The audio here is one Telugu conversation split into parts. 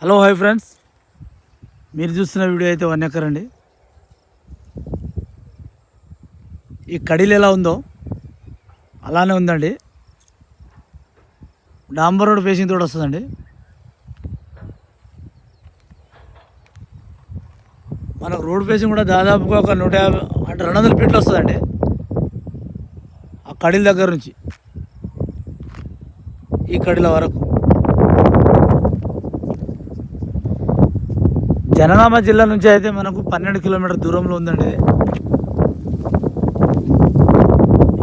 Hello hi friends. మీరు చూస్తున్న వీడియో అయితే వన్ ఎకర్ అండి ఈ కడీలు ఎలా ఉందో అలానే ఉందండి. డాంబర్ రోడ్ ఫేసింగ్ తోటి వస్తుందండి. మనకు రోడ్ ఫేసింగ్ కూడా దాదాపుగా ఒక నూట యాభై అంటే రెండు వందల ఫీట్లు వస్తుందండి. ఆ కడీల దగ్గర నుంచి ఈ కడీల వరకు. జనగామ జిల్లా నుంచి అయితే మనకు పన్నెండు కిలోమీటర్ దూరంలో ఉందండి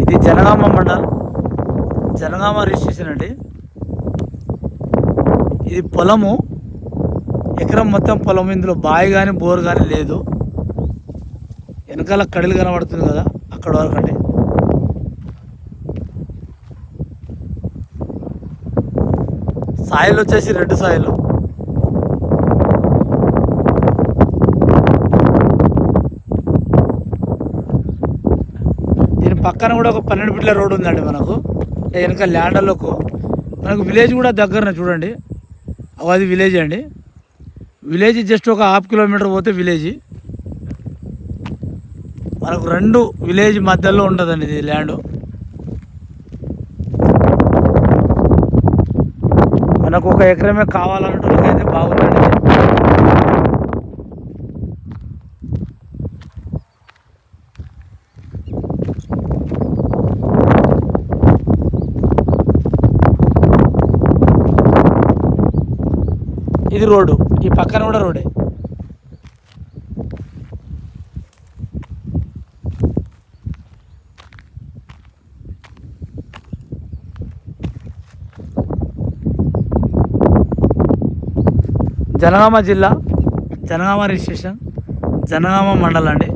ఇది. జనగామ మండల్. జనగామ రిజిస్ట్రేషన్ అండి. ఇది పొలము. ఎకరం మొత్తం పొలం ఇందులో బావి కానీ బోర్ కానీ లేదు. వెనకాల కడలు కనబడుతుంది కదా అక్కడ వరకు అండి. సాయిల్ వచ్చేసి రెడ్ సాయిలు. పక్కన కూడా ఒక పన్నెండు ఫీట్ల రోడ్ ఉందండి మనకు. వెనక ల్యాండర్లకు మనకు విలేజ్ కూడా దగ్గరనే చూడండి. అది విలేజ్ అండి. విలేజ్ జస్ట్ ఒక హాఫ్ కిలోమీటర్ పోతే విలేజ్. మనకు రెండు విలేజ్ మధ్యలో ఉంటుందండి ఇది ల్యాండ్. మనకు ఒక ఎకరమే కావాలన్నట్టుకైతే బాగుందండి. ఇది రోడ్డు. ఈ పక్కన కూడా రోడే జనగామ జిల్లా జనగామ రిజిస్ట్రేషన్ జనగామ మండలం అండి.